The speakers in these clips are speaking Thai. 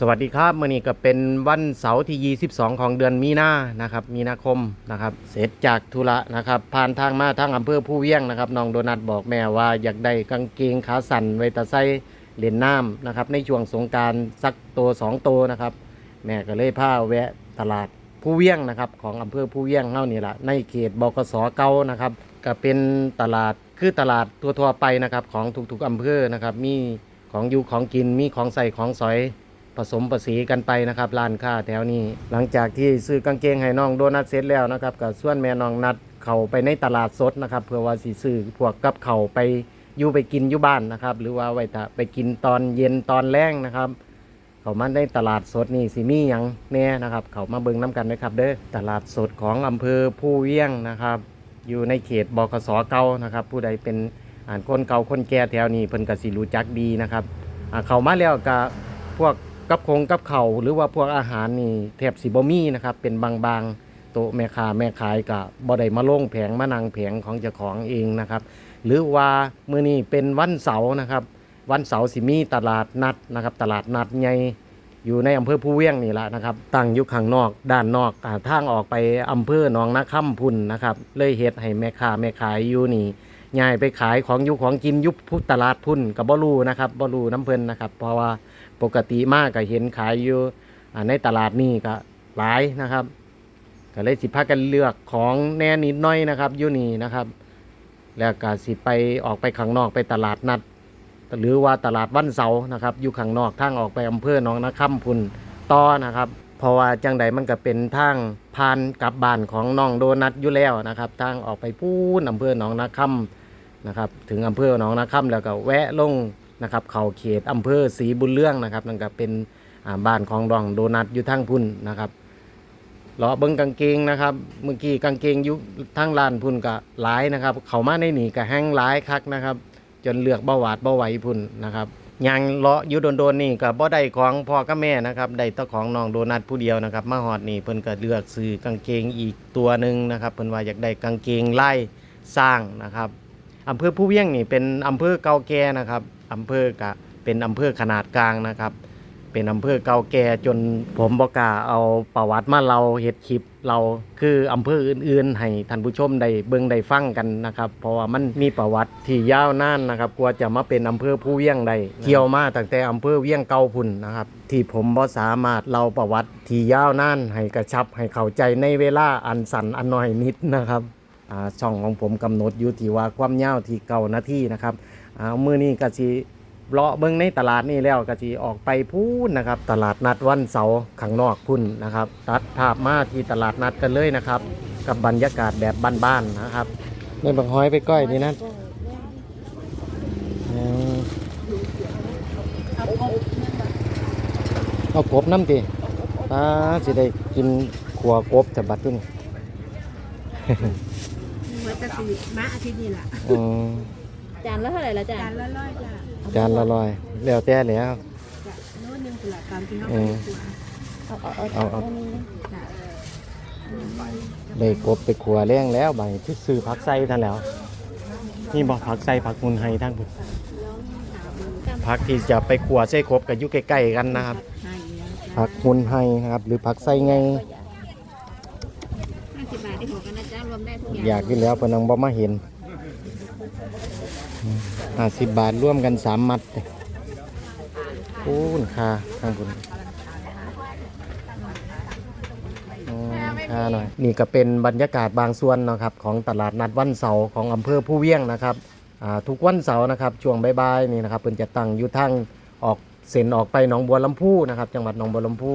สวัสดีครับมื่อนี้ก็เป็นวันเสาร์ที่ 22 ของเดือนมีนานะครับ มีนาคมนะครับ เสร็จจากธุระนะครับ ผ่านทางมาทางอำเภอผู้เวียงนะครับน้องโดนัทบอกแม่ว่าอยากได้กางเกงขาสั่นไว้ตะไซเล่นน้ำนะครับ ในช่วงสงการสักตัวสองตัวนะครับ แม่ก็เลยพาแวะตลาดผู้เวียงนะครับ ของอำเภอผู้เวียงเฮานี่แหละในเขตบกสเก่านะครับ ก็เป็นตลาดคือตลาดทั่วๆไปนะครับ ของทุกๆอำเภอนะครับ มีของอยู่ของกินมีของใส่ของสอย ผสมประสีกันไปนะครับร้านค้าแถวนี้ หลังจากที่ซื้อกางเกงให้น้องโดนัทเสร็จแล้วนะครับกับส่วนแม่น้องนัดเขาไปในตลาดสดนะครับเพื่อว่าสิซื้อพวกกับเขาไปอยู่ไปกินอยู่บ้านนะครับ หรือว่าไว้ถ้าไปกินตอนเย็นตอนแรงนะครับ เขามาในตลาดสดนี่สิมีหยังแน่นะครับ เขามาเบิ่งน้กันนะครับ เด้อตลาดสดของอำเภอผู้เวียงนะครับ อยู่ในเขตบกสเก่านะครับ ผู้ใดเป็นอ่านคนเก่าคนแก่แถวนี้เพิ่นก็สิรู้จักดีนะครับเขามาแล้วก็พวก กับคงกับเขาหรือว่าพวกอาหารนี่แทบสิบ่มีนะครับ เป็นบางๆโต๊ะแม่ค้าแม่ขายก็บ่ได้มาลงแผงมานั่งแผงของเจ้าของเองนะครับ หรือว่ามื้อนี้เป็นวันเสาร์นะครับ วันเสาร์สิมีตลาดนัดนะครับ ตลาดนัดใหญ่อยู่ในอำเภอผู้เวียงนี่แหละนะครับ ตั้งอยู่ข้างนอกด้านนอกทางออกไปอำเภอหนองนาคำพุ่นนะครับ เลยเฮ็ดให้แม่ค้าแม่ขายอยู่นี่ ย้ายไปขายของอยู่ของกินยุบพุตลาดพุ่นกับบ่รูนะครับบ่รูน้ำเพิ่นนะครับ เพราะว่าปกติมากก็เห็นขายอยู่ในตลาดนี่ก็หลายนะครับก็เลยสิพากันเลือกของแน่นิดน้อยนะครับอยู่นี่นะครับ แล้วก็สิไปออกไปข้างนอกไปตลาดนัด หรือว่าตลาดวันเสาร์นะครับ อยู่ข้างนอกทางออกไปอำเภอหนองนาคำพุ่นต่อนะครับ เพราะว่าจังใดมันก็เป็นทางผ่านกลับบ้านของน้องโดนัทอยู่แล้วนะครับ ทางออกไปพูนอำเภอหนองนาคำนะครับ ถึงอำเภอหนองนาคำแล้วก็แวะลงนะครับ เขาเขตอำเภอศรีบุญเรื่องนะครับนั่นก็เป็นบ้านของน้องโดนัทอยู่ทางพุ่นนะครับเลาะเบิ้งกางเกงนะครับ เมื่อกี้กางเกงอยุทั้งลานพุ่นก็หลายนะครับ เขามาในนี่ก็แห้งหลายคักนะครับ จนเลือกเบาหวาดเบาไหวพุ่นนะครับ ยางเลาะอยู่โดนๆนี่กับบ่ได้ของพ่อกับแม่นะครับได้ตัวของน้องโดนัทผู้เดียวนะครับมาฮอดนี่เพิ่นก็เลือกซื้อกางเกงอีกตัวหนึ่งนะครับเพิ่นว่าอยากได้กางเกงไล่สร้างนะครับอำเภอผู้เวียงนี่เป็นอำเภอเก่าแก่นะครับอำเภอกะเป็นอำเภอขนาดกลางนะครับ เป็นอำเภอเก่าแก่จนผมบอกกล้าเอาประวัติมาเราเฮ็ดคลิปเราคืออำเภออื่นๆ ให้ท่านผู้ชมได้เบิ่งได้ฟังกันนะครับ เพราะว่ามันมีประวัติที่ยาวนานนะครับกว่าจะมาเป็นอำเภอผู้เวียงได้เกี่ยวมาตั้งแต่อำเภอเวียงเก่าพุ่นนะครับ ที่ผมบ่สามารถเล่าประวัติที่ยาวนานให้กระชับให้เข้าใจในเวลาอันสั้นอันน้อยนิดนะครับช่องของผมกำหนดอยู่ที่ว่าความยาวที่เก่านาทีนะครับอ่ามือนี้ก็สิ เลาะเบิ้งในตลาดนี่แล้วก็สิออกไปพูนนะครับ ตลาดนัดวันเสาร์ข้างนอกพุ่นนะครับ ตัดภาพมาที่ตลาดนัดกันเลยนะครับ กับบรรยากาศแบบบ้านๆนะครับในบังห้อยไปก้อยนี่นั่นอืมเอากบน้ำติตาสิได้กินขัวกบแต่บัดนี้เหมือนจะสีมาอาทิตย์นี้แหละอืม จานละเท่าไหร่ละจาจานนละร้อยจ้ะจานละลอยแล้วแต่แล้วจ้ะโน้นหนึงคือละตามที่เขาเอไปอตัวเอาเอาเอาเอาเอาอันนี้จ้ะได้กบไปขัวแรงแล้วใบที่ซื้อผักไส้ท่านแล้ว นี่บอกผักไส้ผักมุนไฮทั้งหมดผักที่จะไปขัวใส่ครบกับอยู่ใกล้ๆกันนะครับให้แล้วจ้ะผักมุนไฮนะครับ หรือผักไส้ไงห้าสิบบาทที่หัวกันนะจ๊ะรวมได้ทุกอย่างอยากกินแล้วเพนนังบ่มาเห็น ห้าสิบบาทร่วมกันสามมัดโอ้นค่าข้างบนอืมค่าหน่อยนี่ก็เป็นบรรยากาศบางส่วนนะครับของตลาดนัดวันเสาร์ของอำเภอผู้เวียงนะครับอ่าทุกวันเสาร์นะครับช่วงบ่ายๆนี่นะครับเพิ่นจะตั้งอยู่ทางออกเส้นออกไปหนองบัวลำพูนะครับ จังหวัดหนองบัวลำพู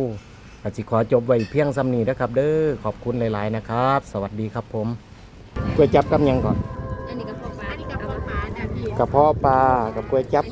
อาจิขอจบไว้เพียงซ้ำนี้นะครับ เด้อขอบคุณหลาย ๆ นะครับ สวัสดีครับผมก๋วยจับกับยังก่อน ระเพาะปลากับก๋วยจับ